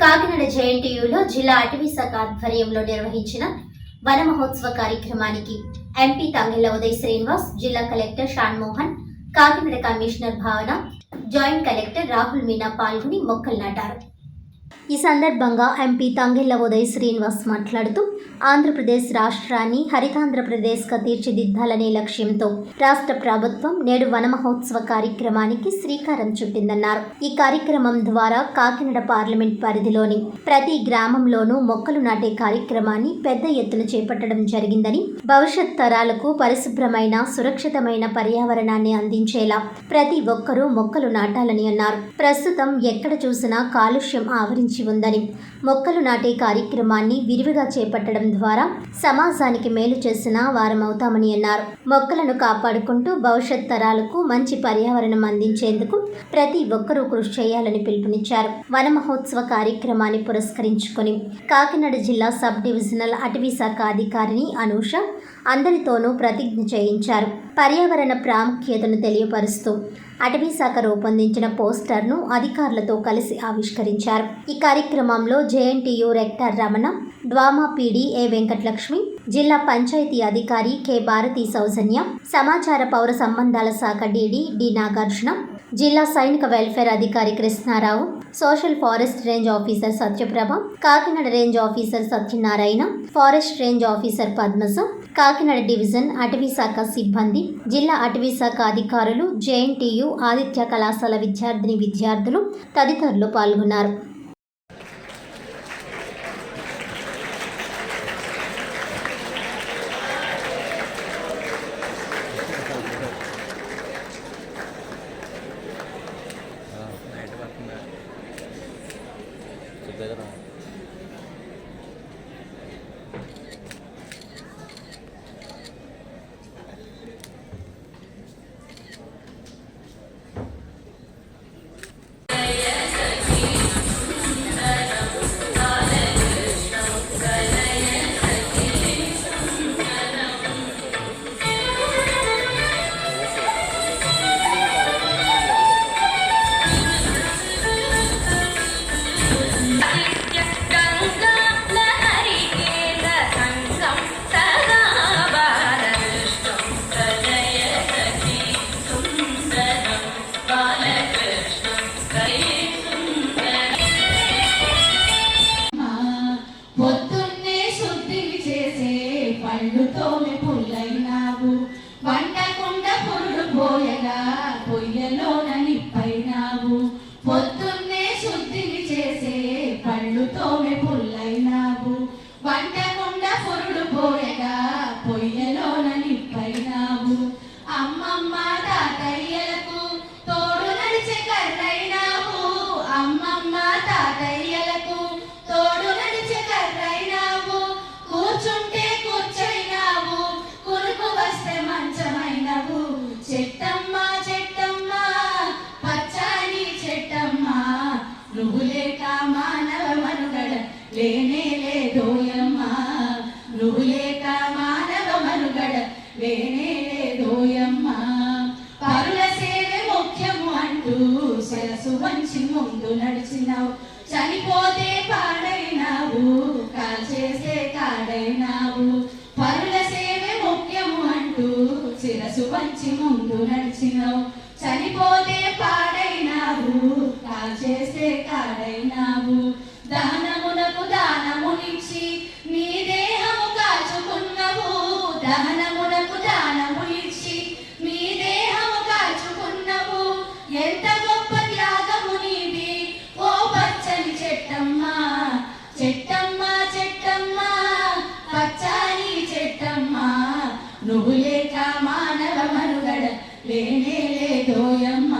కాకినాడ జేఎన్టీయూలో జిల్లా అటవీ శాఖ ఆధ్వర్యంలో నిర్వహించిన వన మహోత్సవ కార్యక్రమానికి ఎంపీ తంగెళ్ళ ఉదయ్ శ్రీనివాస్ జిల్లా collector Shan Mohan Kakinada commissioner Bhavana joint collector Rahul Meena పాల్గొని మొక్కలు నాటారు. ఈ సందర్భంగా ఎంపీ తంగిల్ల ఉదయ్ శ్రీనివాస్ మాట్లాడుతూ ఆంధ్రప్రదేశ్ రాష్ట్రాన్ని హరితాంధ్రప్రదేశ్గా తీర్చిదిద్దాలనే లక్ష్యంతో రాష్ట్ర ప్రభుత్వం నేడు వన మహోత్సవ కార్యక్రమానికి శ్రీకారం చుట్టిందన్నారు. ఈ కార్యక్రమం ద్వారా కాకినాడ పార్లమెంట్ పరిధిలోని ప్రతి గ్రామంలోనూ మొక్కలు నాటే కార్యక్రమాన్ని పెద్ద ఎత్తున చేపట్టడం జరిగిందని భవిష్యత్ తరాలకు పరిశుభ్రమైన సురక్షితమైన పర్యావరణాన్ని అందించేలా ప్రతి ఒక్కరూ మొక్కలు నాటాలని అన్నారు. ప్రస్తుతం ఎక్కడ చూసినా కాలుష్యం ఆవరించి ఉందని మొక్కలు నాటే కార్యక్రమాన్ని విరివిగా చేపట్టడం ద్వారా సమాజానికి మేలు చేసిన వారమవుతామని అన్నారు. మొక్కలను కాపాడుకుంటూ భవిష్యత్ తరాలకు మంచి పర్యావరణం అందించేందుకు ప్రతి ఒక్కరూ కృషి చేయాలని పిలుపునిచ్చారు. వన మహోత్సవ కార్యక్రమాన్ని పురస్కరించుకుని కాకినాడ జిల్లా సబ్ డివిజనల్ అటవీ శాఖ అధికారిని అనూష అందరితోనూ ప్రతిజ్ఞ చేయించారు. పర్యావరణ ప్రాముఖ్యతను తెలియపరుస్తూ అటవీ శాఖ రూపొందించిన పోస్టర్ను అధికారులతో కలిసి ఆవిష్కరించారు. ఈ కార్యక్రమంలో JNTU rector Ramana DWAMA PD A Venkatalakshmi జిల్లా పంచాయతీ అధికారి కె భారతి సౌజన్య సమాచార పౌర సంబంధాల శాఖ డీడీ డి నాగార్జున జిల్లా సైనిక వెల్ఫేర్ అధికారి Krishnarao social forest range officer Satyaprabha Kakinada range officer Satyanarayana forest range officer Padmaja Kakinada division అటవీ శాఖ సిబ్బంది జిల్లా అటవీ శాఖ అధికారులు జేఎన్టీయు ఆదిత్య కళాశాల విద్యార్థిని విద్యార్థులు తదితరులు పాల్గొన్నారు. అమ్మమ్మ తాతయ్యలకు తోడు నడిచే కర్రైనావు. అమ్మమ్మ తాతయ్యలకు తోడు నడిచే కర్రైనావు. కూర్చుంటే కూర్చైనావు కురుకు వస్తే మంచమైనవు. చెట్టమ్మ చెట్టమ్మ పచ్చని చెట్టమ్మ. నువ్వు లేక మానవ మనుగడ లేనే లేదోయమ్మ నువ్వు లేక మానవ మనుగడ లేనే దహనమునకు దానము ఇచ్చి నీ దేహము కాచుకున్నవు ఎంత గొప్ప త్యాగము నీది. ఓ పచ్చని చెట్టమ్మ చెట్టమ్మ చెట్టమ్మ పచ్చని చెట్టమ్మ. నువ్వు లేక మానవ మనుగడ లేనే లేదోయమ్మ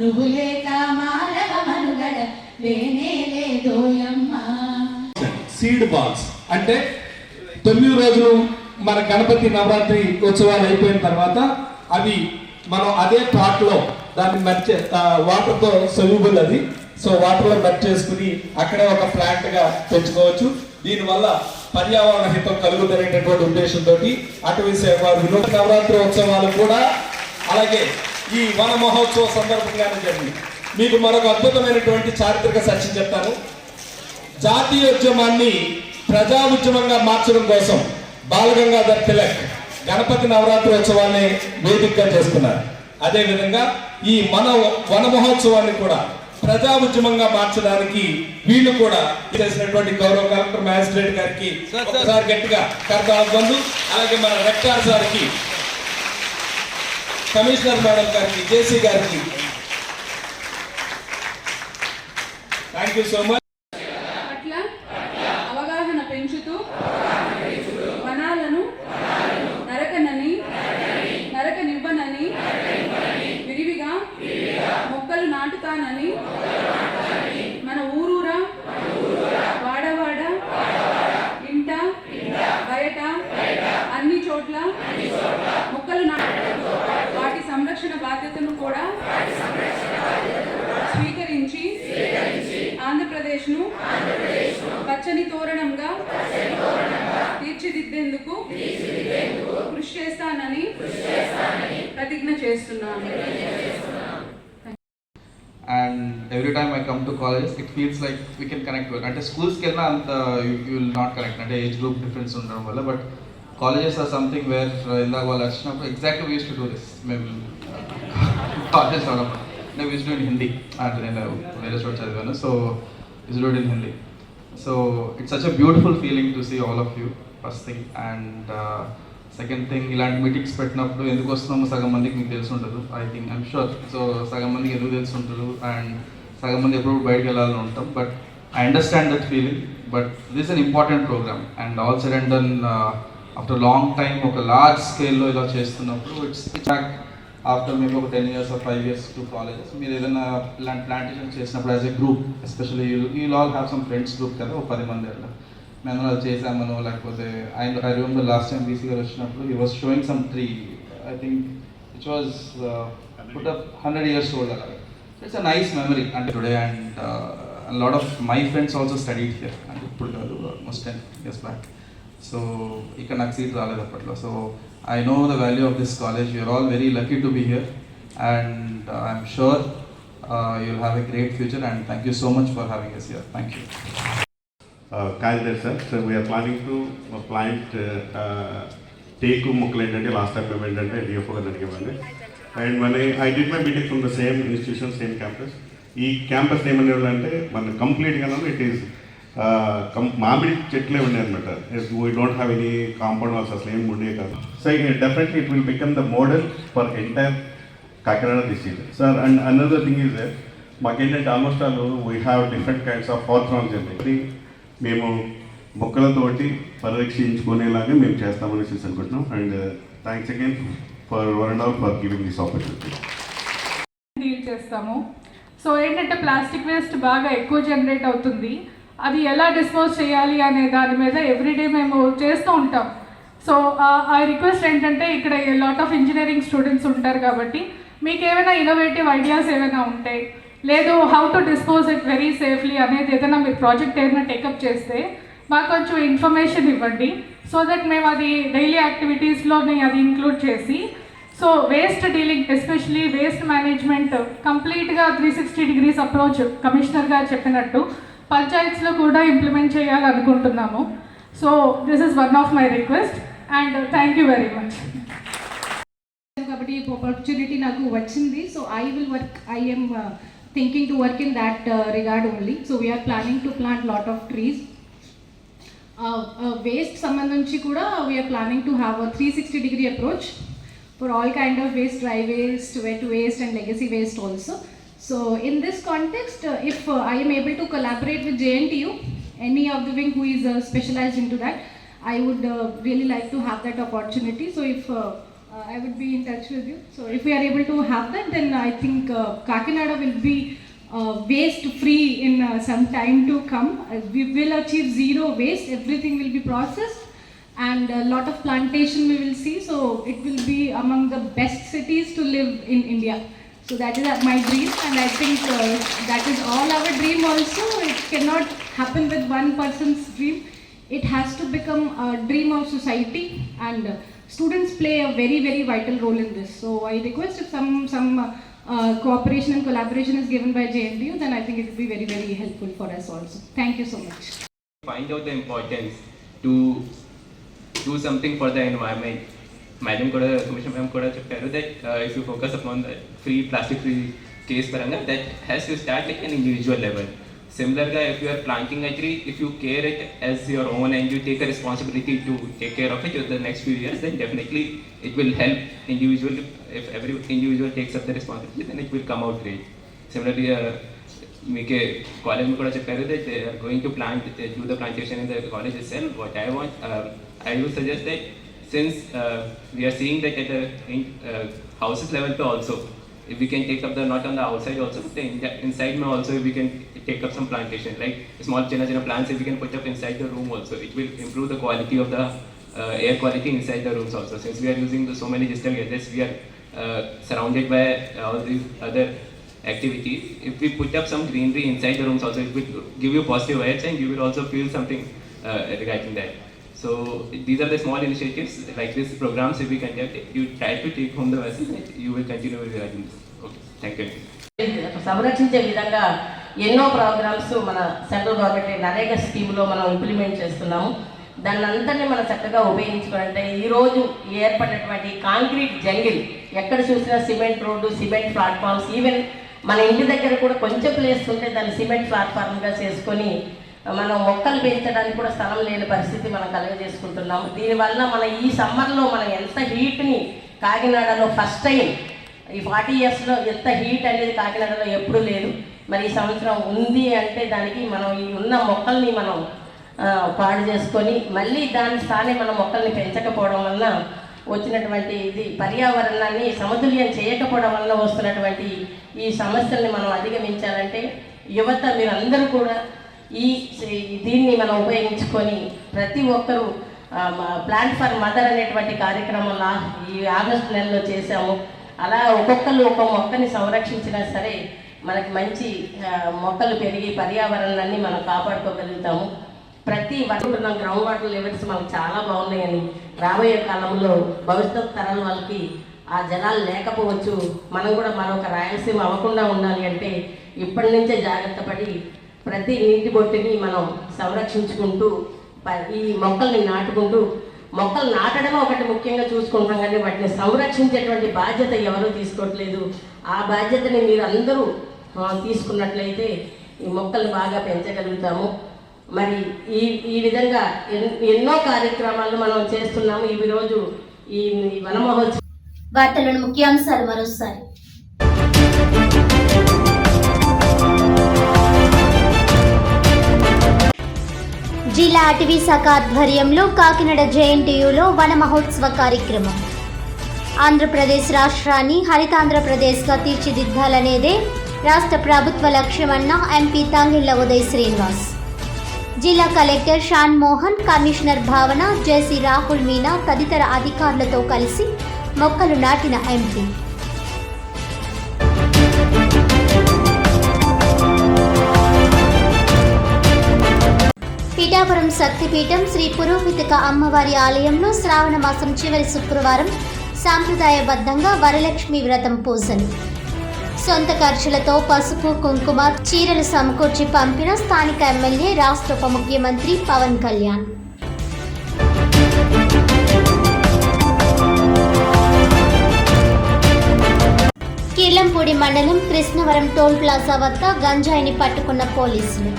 నువ్వు లేక మానవ మనుగడ లేనే లేదోయమ్మ సీడ్ బాల్స్ అంటే తొమ్మిది రోజులు మన గణపతి నవరాత్రి ఉత్సవాలు అయిపోయిన తర్వాత అవి మనం అదే పాటలో దాన్ని మర్చే వాటర్తో సొల్యూబుల్ అది. సో వాటర్లో మర్చి చేసుకుని అక్కడే ఒక ప్లాంట్గా పెంచుకోవచ్చు. దీనివల్ల పర్యావరణ హితం కలుగుదనేటటువంటి ఉద్దేశంతో అటవీ శాఖ వినోద నవరాత్రి ఉత్సవాలు కూడా అలాగే ఈ వన మహోత్సవ సందర్భంగానే జరిగింది మీకు మరొక అద్భుతమైనటువంటి చారిత్రక సత్యం చెప్తాను. జాతీయోద్యమాన్ని ప్రజా ఉద్యమంగా మార్చడం కోసం బాలగంగాధర్ తిలక్ గణపతి నవరాత్రి ఉత్సవాన్ని వేదికగా చేసుకున్నారు. అదేవిధంగా ఈ మన వన మహోత్సవాన్ని కూడా ప్రజా ఉద్యమంగా మార్చడానికి వీళ్ళు కూడా చేసినటువంటి గౌరవ కలెక్టర్ మ్యాజిస్ట్రేట్ గారికి ఒకసారి గట్టిగా కర్తాల అలాగే మన రెక్టార్ సార్కి కమిషనర్ మేడం గారికి జేసీ గారికి. థ్యాంక్ యూ సో మచ్ చోట్ల మొక్కలు నా వాటి సంరక్షణ బాధ్యతను కూడా స్వీకరించి ఆంధ్రప్రదేశ్ను పచ్చని తోరణంగా తీర్చిదిద్దేందుకు కృషి చేస్తానని ప్రతిజ్ఞ చేస్తున్నాను. And every time I come to college it feels like we can connect అంటే స్కూల్స్కి వెళ్ళినా అంత యూ విల్ నాట్ కనెక్ట్ అంటే ఏజ్ గ్రూప్ డిఫరెన్స్ ఉండడం వల్ల but colleges are something where ఇందాక వాళ్ళు వచ్చినప్పుడు exact ways to do this మేము కాలేజ్ రావడం which we do in Hindi అంటే నేను వేరే చోట చదివాను so was do in Hindi so it's such a beautiful feeling to see all of you first thing and second thing ఇలాంటి meetings పెట్టినప్పుడు ఎందుకు వస్తున్నామో సగం మందికి మీకు తెలిసి ఉండదు I think I'm sure so సగం మందికి ఎందుకు తెలిసి ఉంటుంది అండ్ సగం మంది ఎప్పుడు బయటకు వెళ్ళాలని ఉంటాం. But I understand that feeling but this un important program and all sudden and done after long time ఒక లార్జ్ స్కేల్లో ఇలా చేస్తున్నప్పుడు ఇట్స్ బ్యాక్ ఆఫ్టర్ మేము ఒక ten years or five years to colleges మీరు ఏదైనా ఇలాంటి ప్లాంటేషన్ చేసినప్పుడు as a group especially you all have some friends group కదా ఒక పది మంది అట్లా. మేము అది చేసామనో లేకపోతే I I remember last time BC గారు వచ్చినప్పుడు he was showing some tree I think which was put up hundred years old అలాగే ఇట్స్ అ నైస్ మెమరీ అంటే today and lot of my friends also study here అంటే ఇప్పుడు కాదు almost ten years back so ఇక్కడ నాకు seat రాలేదు అప్పట్లో. So I know the value of this college you're all very lucky to be here and I'm sure you'll have a great future and thank you so much for having us here thank you కాదు sir sir we're planning to plant take మొక్కలు ఏంటంటే last time మేము ఏంటంటే DFO గారు అడిగేవాడిని and మన I did my BTech from the same institution same campus ఈ campus ఏమనేవాళ్ళు అంటే మన కంప్లీట్గా ఇట్ ఈస్ మామిడి చెట్లే ఉన్నాయి అనమాట we don't have any compound walls అసలు ఏం ఉండే కాదు. So definitely it will become the model for entire Kakinada district sir and another thing is మాకేంటంటే almost all we have different kinds of orphans అండి మేము మొక్కలతోటి పరిరక్షించుకునేలాగా మేము చేస్తామని అనుకుంటున్నాం. And thanks again for one and all for giving this opportunity deal చేస్తాము. So ఏంటంటే ప్లాస్టిక్ వేస్ట్ బాగా ఎక్కువ జనరేట్ అవుతుంది. అది ఎలా డిస్పోజ్ చేయాలి అనే దాని మీద ఎవ్రీడే మేము చేస్తూ ఉంటాం. సో ఆ రిక్వెస్ట్ ఏంటంటే ఇక్కడ లాట్ ఆఫ్ ఇంజనీరింగ్ స్టూడెంట్స్ ఉంటారు కాబట్టి మీకు ఏమైనా ఇన్నోవేటివ్ ఐడియాస్ ఏమైనా ఉంటే లేదు how to dispose it very safely అనేది ఏదైనా మీరు ప్రాజెక్ట్ ఏదైనా టేకప్ చేస్తే మాకు కొంచెం ఇన్ఫర్మేషన్ ఇవ్వండి. సో దట్ మేము అది డైలీ యాక్టివిటీస్లోని అది ఇంక్లూడ్ చేసి so waste dealing especially waste management కంప్లీట్గా three sixty degrees approach commissioner గారు చెప్పినట్టు పంచాయత్స్లో కూడా ఇంప్లిమెంట్ చేయాలనుకుంటున్నాము. So this is one of my request and thank you very much కాబట్టి ఈ ఆపర్చునిటీ నాకు వచ్చింది. So I will work I am thinking to work in that regard only so we're planning to plant lot of trees waste సంబంధించి కూడా we're planning to have a three sixty degree approach for all kind of waste dry waste wet waste and legacy waste also So in this context, uh, if uh, I am able to collaborate with JNTU, any of the wing who is uh, specialized into that, I would uh, really like to have that opportunity. So if uh, uh, I would be in touch with you. So if we are able to have that, then I think uh, Kakinada will be uh, waste free in uh, some time to come. Uh, we will achieve zero waste. Everything will be processed and a lot of plantation we will see. So it will be among the best cities to live in India so that is my dream, and I think uh, that is all our dream also. It cannot happen with one person's dream. It has to become a dream of society, and uh, students play a very very vital role in this. So I request if some some uh, uh, cooperation and collaboration is given by JNTU, then I think it will be very, very helpful for us also. Thank you so much. find out the importance to do something for the environment. Madam కూడా commission ma'am కూడా చెప్పారు that if you focus upon the free plastic free case పరంగా that has to start like an individual level సిమిలర్గా if you are planting a tree if you care it as your own and you take a responsibility to take care of it for the next few years then definitely it will help individual if every individual takes up the responsibility then it will come out great similarly uh, మీకే college కూడా చెప్పారు that they are going to plant do the plantation in the college itself what I want I would suggest that since uh, we are seeing that at the uh, houses level also, if we can take up the not on the outside also, the inside may also if we can take up some plantation, like small china plants if we can put up inside the room also, it will improve the quality of the uh, air quality inside the rooms also. Since we are using the, so many distant gases, we are uh, surrounded by all these other activities. If we put up some greenery inside the rooms also, it will give you positive vibes and you will also feel something uh, regarding that. So these are the small initiatives like this programs if we conduct if you try to take home the message you will continue regarding this. Okay, thank you. సంరక్షించే విధంగా ఎన్నో programmes మన central government NREGA స్కీమ్లో మనం implement చేస్తున్నాము దాన్ని అంతని మనం చక్కగా ఉపయోగించుకోవాలంటే ఈరోజు ఏర్పడినటువంటి కాంక్రీట్ జంగిల్ ఎక్కడ చూసినా cement road cement platforms even మన ఇంటి దగ్గర కూడా కొంచెం ప్లేస్ ఉంటే దాన్ని సిమెంట్ ప్లాట్ఫామ్గా చేసుకొని మనం మొక్కలు పెంచడానికి కూడా స్థలం లేని పరిస్థితి మనం కలుగజేసుకుంటున్నాము. దీనివల్ల మన ఈ సమ్మర్లో మనం ఎంత హీట్ని కాకినాడలో ఫస్ట్ టైం ఈ ఫార్టీ ఇయర్స్లో ఎంత హీట్ అనేది కాకినాడలో ఎప్పుడూ లేదు. మరి ఈ సంవత్సరం ఉంది అంటే దానికి మనం ఈ ఉన్న మొక్కల్ని మనం పాడు చేసుకొని మళ్ళీ దాని స్థానే మనం మొక్కల్ని పెంచకపోవడం వలన వచ్చినటువంటి ఇది పర్యావరణాన్ని సమతుల్యం చేయకపోవడం వలన వస్తున్నటువంటి ఈ సమస్యల్ని మనం అధిగమించాలంటే యువత మీరందరూ కూడా ఈ దీన్ని మనం ఉపయోగించుకొని ప్రతి ఒక్కరూ ప్లాంట్ ఫర్ మదర్ అనేటువంటి కార్యక్రమంలో ఈ ఆగస్టు నెలలో చేశాము. అలా ఒక్కొక్కరు ఒక మొక్కని సంరక్షించినా సరే మనకి మంచి మొక్కలు పెరిగి పర్యావరణాన్ని మనం కాపాడుకోగలుగుతాము. ప్రతి వరుడున్న గ్రౌండ్ వాటర్ లెవెల్స్ మనకు చాలా బాగున్నాయని రాబోయే కాలంలో భవిష్యత్ తరాల వాళ్ళకి ఆ జలాలు లేకపోవచ్చు మనం కూడా మరొక రాయలసీమ అవ్వకుండా ఉండాలి అంటే ఇప్పటి నుంచే జాగ్రత్త పడి ప్రతి నీటి బొట్టుని మనం సంరక్షించుకుంటూ ఈ మొక్కల్ని నాటుకుంటూ మొక్కలు నాటడం ఒకటి ముఖ్యంగా చూసుకుంటాం కానీ వాటిని సంరక్షించేటువంటి బాధ్యత ఎవరూ తీసుకోవట్లేదు. ఆ బాధ్యతని మీరు అందరూ తీసుకున్నట్లయితే ఈ మొక్కలు బాగా పెంచగలుగుతాము. మరి ఈ ఈ విధంగా ఎన్- ఎన్నో కార్యక్రమాలు మనం చేస్తున్నాము. ఈ రోజు ఈ వనమహోత్సవం వార్తలను ముఖ్యాంశాలు మరోసారి. జిల్లా అటవీ శాఖ ఆధ్వర్యంలో కాకినాడ జేఎన్టీయులో వన మహోత్సవ కార్యక్రమం. ఆంధ్రప్రదేశ్ రాష్ట్రాన్ని హరితాంధ్రప్రదేశ్గా తీర్చిదిద్దాలనేదే రాష్ట్ర ప్రభుత్వ లక్ష్యమన్న ఎంపీ తంగిళ్ళ ఉదయ్ శ్రీనివాస్. జిల్లా collector Shan Mohan commissioner Bhavana JC Rahul Meena తదితర అధికారులతో కలిసి మొక్కలు నాటిన ఎంపీ. పిఠాపురం శక్తిపీఠం శ్రీ పురోహితిక అమ్మవారి ఆలయంలో శ్రావణ మాసం చివరి శుక్రవారం సాంప్రదాయబద్ధంగా వరలక్ష్మి వ్రతం పూజలు. సొంత ఖర్చులతో పసుపు కుంకుమ చీరలు సమకూర్చి పంపిన స్థానిక ఎమ్మెల్యే రాష్ట్ర ఉప ముఖ్యమంత్రి పవన్ కళ్యాణ్. కిర్లంపూడి మండలం కృష్ణవరం టోల్ ప్లాజా వద్ద గంజాయిని పట్టుకున్న పోలీసులు.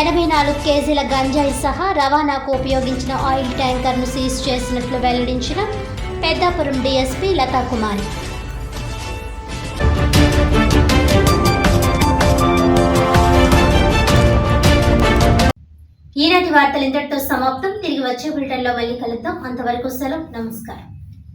ఎనభై నాలుగు కేజీల గంజాయి సహా రవాణాకు ఉపయోగించిన ఆయిల్ ట్యాంకర్ను సీజ్ చేసినట్లు వెల్లడించిన పెద్దాపురం డీఎస్పీ లతా కుమారి. ఈనాటి వార్తలు ఇంతటితో సమాప్తం. తిరిగి వచ్చే బులెటిన్లో మళ్ళీ కలుద్దాం. అంతవరకు సెలవు. నమస్కారం.